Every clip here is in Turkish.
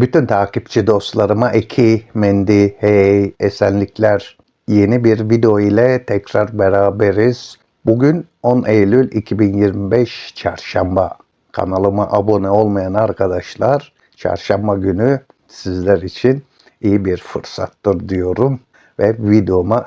Bütün takipçi dostlarıma Eki, Mendi, Hey, Esenlikler yeni bir video ile tekrar beraberiz. Bugün 10 Eylül 2025 Çarşamba. Kanalıma abone olmayan arkadaşlar Çarşamba günü sizler için iyi bir fırsattır diyorum ve videoma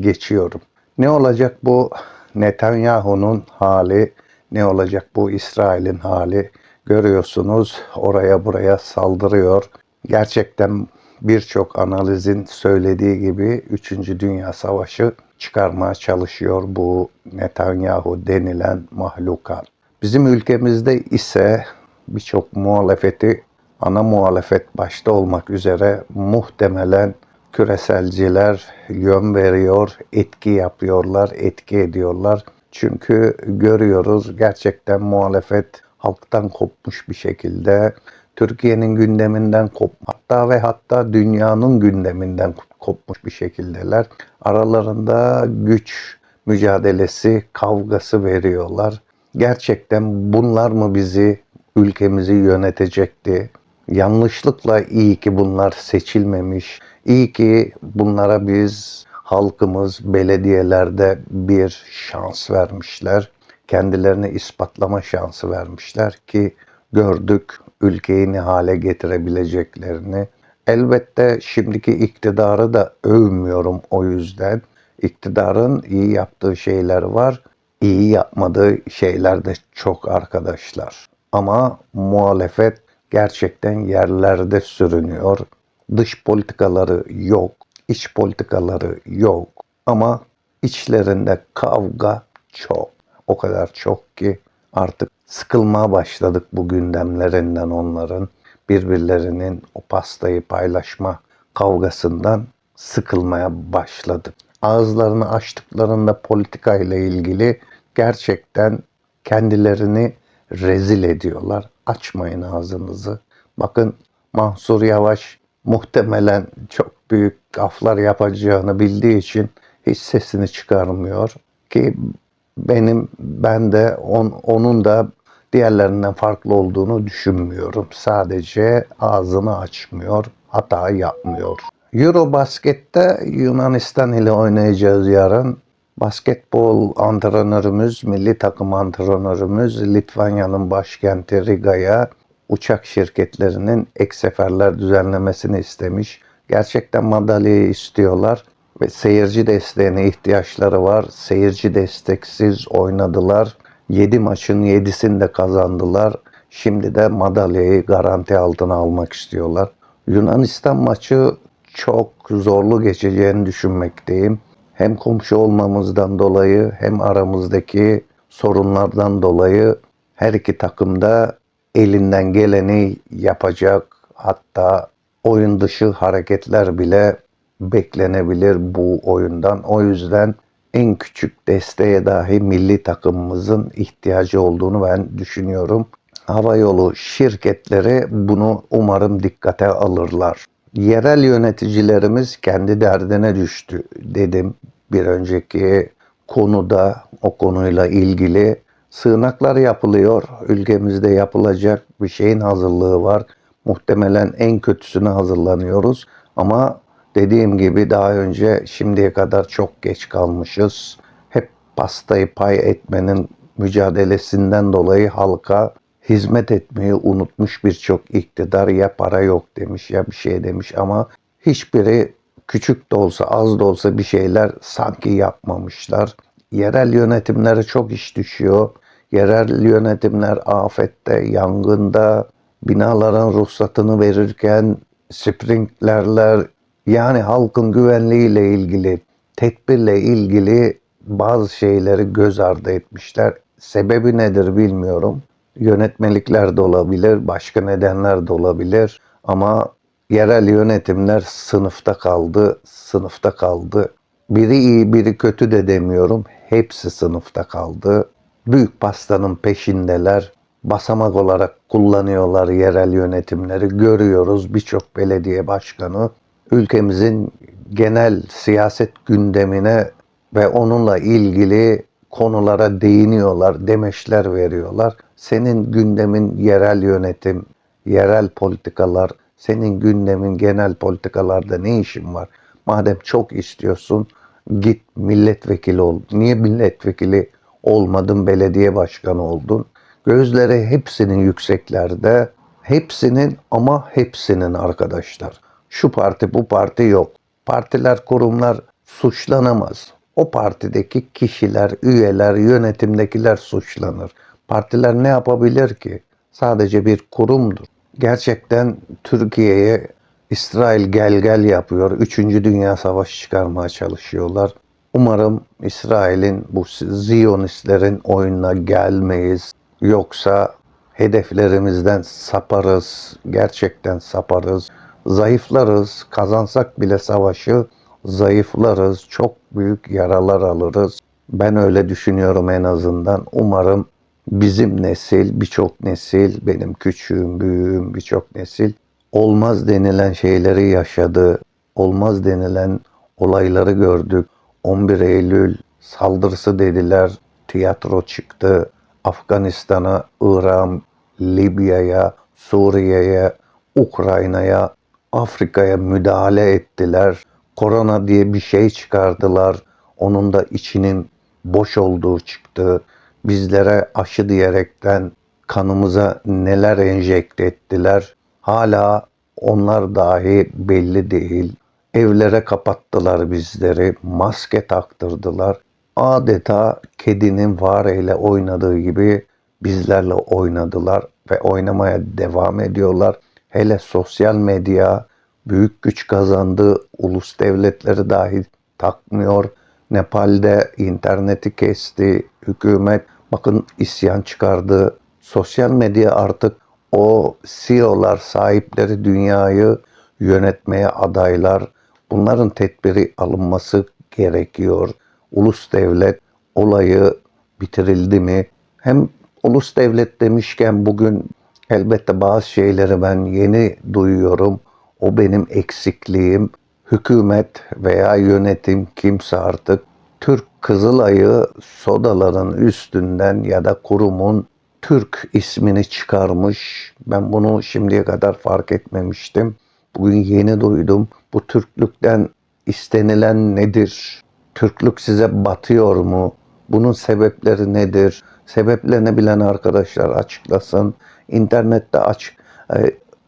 geçiyorum. Ne olacak bu Netanyahu'nun hali, ne olacak bu İsrail'in hali görüyorsunuz oraya buraya saldırıyor. Gerçekten birçok analizin söylediği gibi 3. Dünya Savaşı çıkarmaya çalışıyor bu Netanyahu denilen mahlukat. Bizim ülkemizde ise birçok muhalefeti ana muhalefet başta olmak üzere muhtemelen küreselciler yön veriyor, etki yapıyorlar, etki ediyorlar. Çünkü görüyoruz gerçekten muhalefet halktan kopmuş bir şekilde Türkiye'nin gündeminden kop hatta ve hatta dünyanın gündeminden kopmuş bir şekildeler. Aralarında güç mücadelesi, kavgası veriyorlar. Gerçekten bunlar mı bizi, ülkemizi yönetecekti? Yanlışlıkla iyi ki bunlar seçilmemiş. İyi ki bunlara biz halkımız belediyelerde bir şans vermişler. Kendilerini ispatlama şansı vermişler ki gördük ülkeyi ne hale getirebileceklerini. Elbette şimdiki iktidarı da övmüyorum o yüzden. İktidarın iyi yaptığı şeyler var, iyi yapmadığı şeyler de çok arkadaşlar. Ama muhalefet gerçekten yerlerde sürünüyor. Dış politikaları yok, iç politikaları yok ama içlerinde kavga çok. O kadar çok ki artık sıkılmaya başladık bu gündemlerinden onların. Birbirlerinin o pastayı paylaşma kavgasından sıkılmaya başladık. Ağızlarını açtıklarında politika ile ilgili gerçekten kendilerini rezil ediyorlar. Açmayın ağzınızı. Bakın Mahsur Yavaş muhtemelen çok büyük gaflar yapacağını bildiği için hiç sesini çıkarmıyor ki benim ben de on, onun da diğerlerinden farklı olduğunu düşünmüyorum. Sadece ağzını açmıyor, hata yapmıyor. Eurobasket'te Yunanistan ile oynayacağız yarın. Basketbol antrenörümüz, milli takım antrenörümüz Litvanya'nın başkenti Riga'ya uçak şirketlerinin ek seferler düzenlemesini istemiş. Gerçekten madalyayı istiyorlar ve seyirci desteğine ihtiyaçları var. Seyirci desteksiz oynadılar. 7 maçın 7'sini de kazandılar. Şimdi de madalyayı garanti altına almak istiyorlar. Yunanistan maçı çok zorlu geçeceğini düşünmekteyim. Hem komşu olmamızdan dolayı hem aramızdaki sorunlardan dolayı her iki takım da elinden geleni yapacak. Hatta oyun dışı hareketler bile beklenebilir bu oyundan. O yüzden en küçük desteğe dahi milli takımımızın ihtiyacı olduğunu ben düşünüyorum. Havayolu şirketleri bunu umarım dikkate alırlar. Yerel yöneticilerimiz kendi derdine düştü dedim bir önceki konuda o konuyla ilgili sığınaklar yapılıyor. Ülkemizde yapılacak bir şeyin hazırlığı var. Muhtemelen en kötüsüne hazırlanıyoruz ama dediğim gibi daha önce şimdiye kadar çok geç kalmışız. Hep pastayı pay etmenin mücadelesinden dolayı halka hizmet etmeyi unutmuş birçok iktidar ya para yok demiş ya bir şey demiş ama hiçbiri küçük de olsa az da olsa bir şeyler sanki yapmamışlar. Yerel yönetimlere çok iş düşüyor. Yerel yönetimler afette, yangında, binaların ruhsatını verirken sprinklerler yani halkın güvenliğiyle ilgili, tedbirle ilgili bazı şeyleri göz ardı etmişler. Sebebi nedir bilmiyorum. Yönetmelikler de olabilir, başka nedenler de olabilir ama yerel yönetimler sınıfta kaldı, sınıfta kaldı. Biri iyi, biri kötü de demiyorum. Hepsi sınıfta kaldı. Büyük pastanın peşindeler. Basamak olarak kullanıyorlar yerel yönetimleri. Görüyoruz birçok belediye başkanı ülkemizin genel siyaset gündemine ve onunla ilgili konulara değiniyorlar, demeçler veriyorlar. Senin gündemin yerel yönetim, yerel politikalar, Senin gündemin genel politikalarda ne işin var? Madem çok istiyorsun git milletvekili ol. Niye milletvekili olmadın belediye başkanı oldun? Gözleri hepsinin yükseklerde. Hepsinin ama hepsinin arkadaşlar. Şu parti bu parti yok. Partiler kurumlar suçlanamaz. O partideki kişiler, üyeler, yönetimdekiler suçlanır. Partiler ne yapabilir ki? Sadece bir kurumdur. Gerçekten Türkiye'ye İsrail gel gel yapıyor. Üçüncü Dünya Savaşı çıkarmaya çalışıyorlar. Umarım İsrail'in bu Ziyonistlerin oyununa gelmeyiz. Yoksa hedeflerimizden saparız. Gerçekten saparız. Zayıflarız. Kazansak bile savaşı zayıflarız. Çok büyük yaralar alırız. Ben öyle düşünüyorum en azından. Umarım bizim nesil, birçok nesil, benim küçüğüm, büyüğüm birçok nesil olmaz denilen şeyleri yaşadı. Olmaz denilen olayları gördük. 11 Eylül saldırısı dediler. Tiyatro çıktı. Afganistan'a, Irak'a, Libya'ya, Suriye'ye, Ukrayna'ya, Afrika'ya müdahale ettiler. Korona diye bir şey çıkardılar. Onun da içinin boş olduğu çıktı. Bizlere aşı diyerekten kanımıza neler enjekte ettiler. Hala onlar dahi belli değil. Evlere kapattılar bizleri, maske taktırdılar. Adeta kedinin fareyle oynadığı gibi bizlerle oynadılar ve oynamaya devam ediyorlar. Hele sosyal medya büyük güç kazandı. Ulus devletleri dahi takmıyor. Nepal'de interneti kesti. Hükümet bakın isyan çıkardı. Sosyal medya artık o CEO'lar sahipleri dünyayı yönetmeye adaylar. Bunların tedbiri alınması gerekiyor. Ulus devlet olayı bitirildi mi? Hem ulus devlet demişken bugün elbette bazı şeyleri ben yeni duyuyorum. O benim eksikliğim. Hükümet veya yönetim kimse artık Türk Kızılay'ı sodaların üstünden ya da kurumun Türk ismini çıkarmış. Ben bunu şimdiye kadar fark etmemiştim. Bugün yeni duydum. Bu Türklükten istenilen nedir? Türklük size batıyor mu? Bunun sebepleri nedir? Sebeplerini bilen arkadaşlar açıklasın. İnternette aç e,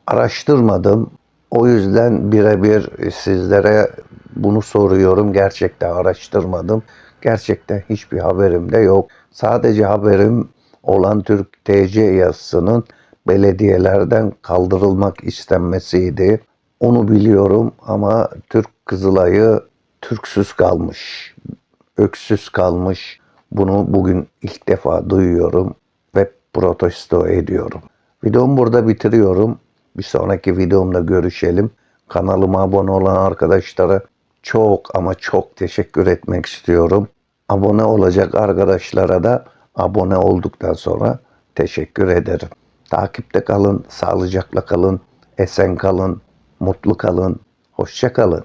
araştırmadım. O yüzden birebir sizlere bunu soruyorum. Gerçekten araştırmadım. Gerçekten hiçbir haberim de yok. Sadece haberim olan Türk TC yazısının belediyelerden kaldırılmak istenmesiydi. Onu biliyorum ama Türk Kızılay'ı Türksüz kalmış, öksüz kalmış. Bunu bugün ilk defa duyuyorum ve protesto ediyorum. Videomu burada bitiriyorum. Bir sonraki videomda görüşelim. Kanalıma abone olan arkadaşlara çok ama çok teşekkür etmek istiyorum. Abone olacak arkadaşlara da abone olduktan sonra teşekkür ederim. Takipte kalın, sağlıcakla kalın, esen kalın, mutlu kalın, hoşça kalın.